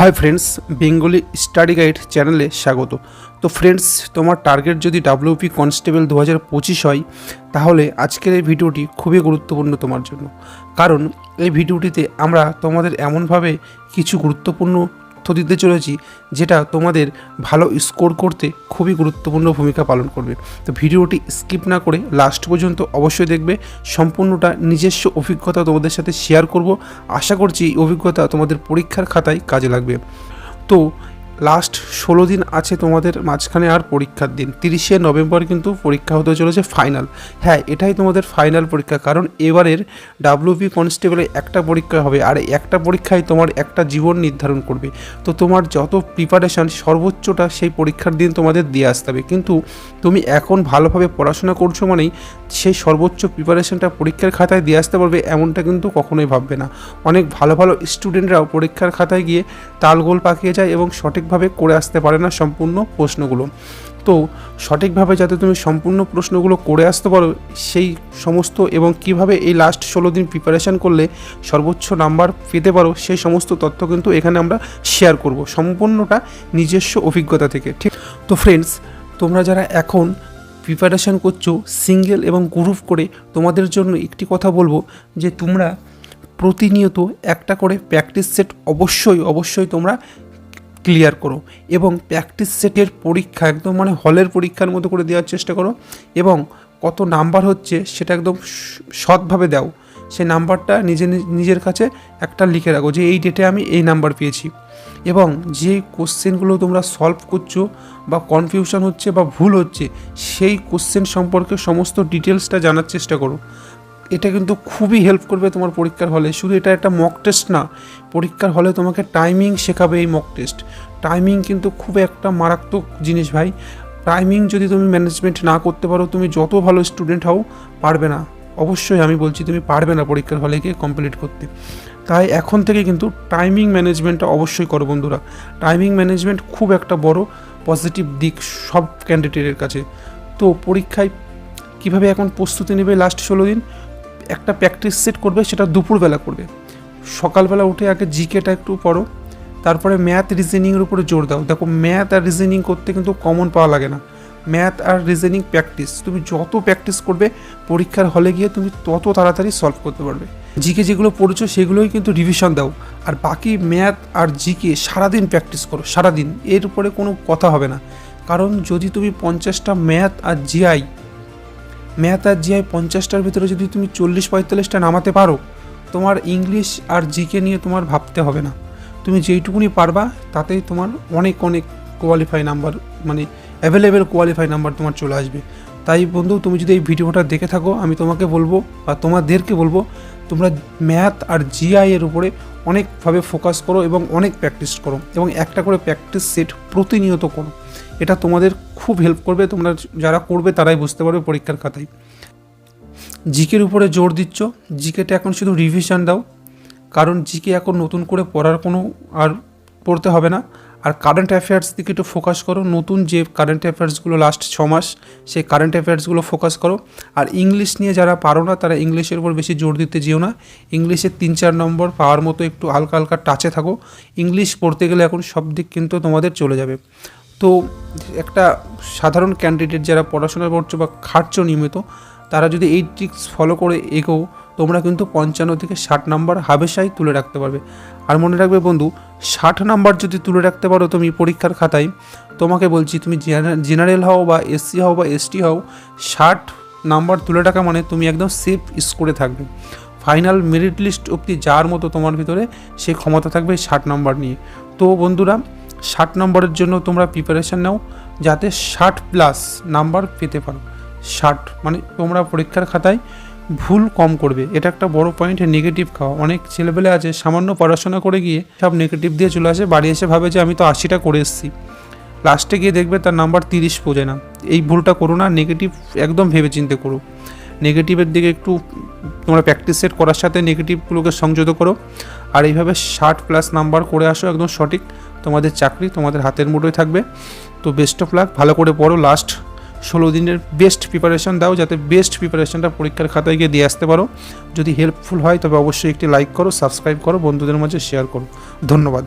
Hi friends, Bengali study guide চ্যানেলে স্বাগত। তো ফ্রেন্ডস, তোমার টার্গেট যদি ডাব্লিউপি কনস্টেবল দু হাজার পঁচিশ হয়, তাহলে আজকের এই ভিডিওটি খুবই গুরুত্বপূর্ণ তোমার জন্য। কারণ এই ভিডিওটিতে আমরা তোমাদের এমনভাবে কিছু গুরুত্বপূর্ণ তথ্য দিতে চলেছি, যেটা তোমাদের ভালো স্কোর করতে খুবই গুরুত্বপূর্ণ ভূমিকা পালন করবে। তো ভিডিওটি স্কিপ না করে লাস্ট পর্যন্ত অবশ্যই দেখবে। সম্পূর্ণটা নিজস্ব অভিজ্ঞতা তোমাদের সাথে শেয়ার করব। আশা করছি এই অভিজ্ঞতা তোমাদের পরীক্ষার খাতায় কাজে লাগবে। তো লাস্ট ষোলো দিন আছে তোমাদের মাঝখানে আর পরীক্ষার দিন। তিরিশে নভেম্বর কিন্তু পরীক্ষা হতে চলেছে ফাইনাল হ্যাঁ এটাই তোমাদের ফাইনাল পরীক্ষা, কারণ এবারের ডাব্লিউপি কনস্টেবলে একটা পরীক্ষা হবে, আর একটা পরীক্ষায় তোমার একটা জীবন নির্ধারণ করবে। তো তোমার যত প্রিপারেশান সর্বোচ্চটা সেই পরীক্ষার দিন তোমাদের দিয়ে আসতে হবে। কিন্তু তুমি এখন ভালোভাবে পড়াশোনা করছ মানেই সেই সর্বোচ্চ প্রিপারেশানটা পরীক্ষার খাতায় দিয়ে আসতে পারবে, এমনটা কিন্তু কখনোই ভাববে না। অনেক ভালো ভালো স্টুডেন্টরাও পরীক্ষার খাতায় গিয়ে তালগোল পাকিয়ে যায় এবং সঠিকভাবে করে আসতে পারে না সম্পূর্ণ প্রশ্নগুলো। তো সঠিকভাবে যাতে তুমি সম্পূর্ণ প্রশ্নগুলো করে আসতে পারো, সেই সমস্ত এবং কীভাবে এই লাস্ট ষোলো দিন প্রিপারেশান করলে সর্বোচ্চ নাম্বার পেতে পারো, সেই সমস্ত তথ্য কিন্তু এখানে আমরা শেয়ার করব সম্পূর্ণটা নিজস্ব অভিজ্ঞতা থেকে, ঠিক? তো ফ্রেন্ডস তোমরা যারা এখন প্রিপারেশান করছ সিঙ্গেল এবং গ্রুপ করে, তোমাদের জন্য একটি কথা বলব যে তোমরা প্রতিনিয়ত একটা করে প্র্যাকটিস সেট অবশ্যই অবশ্যই তোমরা ক্লিয়ার করো এবং প্র্যাকটিস সেটের পরীক্ষা একদম মানে হলের পরীক্ষার মতো করে দেওয়ার চেষ্টা করো এবং কত নাম্বার হচ্ছে সেটা একদম সৎভাবে দাও। সেই নাম্বারটা নিজ- নিজের কাছে একটা লিখে রাখো যে এই ডেটে আমি এই নাম্বার পেয়েছি। এবং যে কোশ্চেনগুলো তোমরা সলভ করছ বা কনফিউশন হচ্ছে বা ভুল হচ্ছে, সেই কোশ্চেন সম্পর্কে সমস্ত ডিটেলসটা জানার চেষ্টা করো। এটা কিন্তু খুবই হেল্প করবে তোমার পরীক্ষার হলে। শুধু এটা একটা মক টেস্ট না, পরীক্ষার হলে তোমাকে টাইমিং শেখাবে এই মক টেস্ট টাইমিং কিন্তু খুব একটা মারাত্মক জিনিস ভাই। টাইমিং যদি তুমি ম্যানেজমেন্ট না করতে পারো, তুমি যত ভালো স্টুডেন্ট হও, পারবে না। অবশ্যই আমি বলছি, তুমি পারবে না পরীক্ষার হলে গিয়ে কমপ্লিট করতে। তাই এখন থেকে কিন্তু টাইমিং ম্যানেজমেন্টটা অবশ্যই করো বন্ধুরা। টাইমিং ম্যানেজমেন্ট খুব একটা বড় পজিটিভ দিক সব ক্যান্ডিডেটের কাছে। তো পরীক্ষায় কীভাবে এখন প্রস্তুতি নেবে লাস্ট ষোলো দিন? একটা প্র্যাকটিস সেট করবে, সেটা দুপুরবেলা করবে। সকালবেলা উঠে আগে জিকেটা একটু পড়ো, তারপরে ম্যাথ রিজনিংয়ের উপরে জোর দাও। দেখো ম্যাথ আর রিজনিং করতে কিন্তু কমন পাওয়া লাগে না। ম্যাথ আর রিজনিং প্র্যাকটিস তুমি যত প্র্যাকটিস করবে, পরীক্ষার হলে গিয়ে তুমি তত তাড়াতাড়ি সলভ করতে পারবে। জিকে যেগুলো পড়েছো, সেগুলোই কিন্তু রিভিশন দাও। আর বাকি ম্যাথ আর জিকে সারাদিন প্র্যাকটিস করো, সারাদিন। এর উপরে কোনো কথা হবে না। কারণ যদি তুমি পঞ্চাশটা ম্যাথ আর জিআই ম্যাথ আর জিআই পঞ্চাশটার ভিতরে যদি তুমি চল্লিশ পঁয়তাল্লিশটা নামাতে পারো, তোমার ইংলিশ আর জিকে নিয়ে তোমার ভাবতে হবে না। তুমি যেইটুকুনি পারবা, তাতেই তোমার অনেক অনেক কোয়ালিফাই নাম্বার মানে অ্যাভেলেবেল কোয়ালিফাই নাম্বার তোমার চলে আসবে। তাই বন্ধু, তুমি যদি এই ভিডিওটা দেখে থাকো, আমি তোমাকে বলব বা তোমাদেরকে বলব, তোমরা ম্যাথ আর জিআই এর উপরে অনেকভাবে ফোকাস করো এবং অনেক প্র্যাকটিস করো এবং একটা করে প্র্যাকটিস সেট প্রতিনিয়ত করো। এটা তোমাদের খুব হেল্প করবে, তোমরা যারা করবে তারাই বুঝতে পারবে পরীক্ষার খাতায়। জিকের উপরে জোর দিচ্ছ জিকেটা এখন শুধু রিভিশন দাও, কারণ জিকে এখন নতুন করে পড়ার কোনো আর পড়তে হবে না। আর কারেন্ট অ্যাফেয়ার্স দিকে একটু ফোকাস করো, নতুন যে কারেন্ট অ্যাফেয়ার্সগুলো লাস্ট ছ মাস, সেই কারেন্ট অ্যাফেয়ার্সগুলো ফোকাস করো। আর ইংলিশ নিয়ে যারা পারো না, তারা ইংলিশের উপর বেশি জোর দিতে যেও না। ইংলিশের তিন চার নম্বর পাওয়ার মতো একটু হালকা হালকা টাচে থাকো। ইংলিশ পড়তে গেলে এখন সব দিক কিন্তু তোমাদের চলে যাবে। তো একটা সাধারণ ক্যান্ডিডেট যারা পড়াশোনা করছ বা খাটছো নিয়মিত, তারা যদি এই ট্রিক্স ফলো করে এগো তোমরা কিন্তু পঞ্চান্ন থেকে ষাট নাম্বার হাবেশাই তুলে রাখতে পারবে। আর মনে রাখবে বন্ধু, ষাট নাম্বার যদি তুলে রাখতে পারো তুমি পরীক্ষার খাতায়, তোমাকে বলছি তুমি জেনারেল হও বা এসসি হও বা এসটি হও, ষাট নাম্বার তুলে রাখা মানে তুমি একদম সেফ স্কোরে থাকবে। ফাইনাল মেরিট লিস্ট অবধি যার মতো তোমার ভিতরে সে ক্ষমতা থাকবে ষাট নাম্বার নিয়ে। তো বন্ধুরা ষাট নম্বরের জন্য তোমরা প্রিপারেশান নাও, যাতে ষাট প্লাস নাম্বার পেতে পারো। ষাট মানে তোমরা পরীক্ষার খাতায় ভুল কম করবে। এটা একটা বড় পয়েন্ট নেগেটিভ খাওয়া। অনেক ছেলেবেলে আছে, সামান্য পড়াশোনা করে গিয়ে সব নেগেটিভ দিয়ে চলে আসে, বাড়ি এসে ভাবে যে আমি তো আশিটা করে এসেছি। লাস্টে গিয়ে দেখবে তার নাম্বার তিরিশ পৌঁছে না। এই ভুলটা করো না নেগেটিভ একদম ভেবে চিন্তে করো নেগেটিভের দিকে একটু তোমরা প্র্যাকটিস সেট করার সাথে নেগেটিভগুলোকে সংযত করো। আর এইভাবে ষাট প্লাস নাম্বার করে আসো একদম সঠিক। তোমাদের চাকরি তোমাদের হাতের মুঠোয় থাকবে। তো বেস্ট অফ লাক ভালো করে পড়ো লাস্ট ষোলো দিনের বেস্ট প্রিপারেশন দাও যাতে বেস্ট প্রিপারেশনটা পরীক্ষার খাতায় গিয়ে দিয়ে আসতে পারো। যদি হেল্পফুল হয় তবে অবশ্যই একটি লাইক করো সাবস্ক্রাইব করো, বন্ধুদের মাঝে শেয়ার করো। ধন্যবাদ।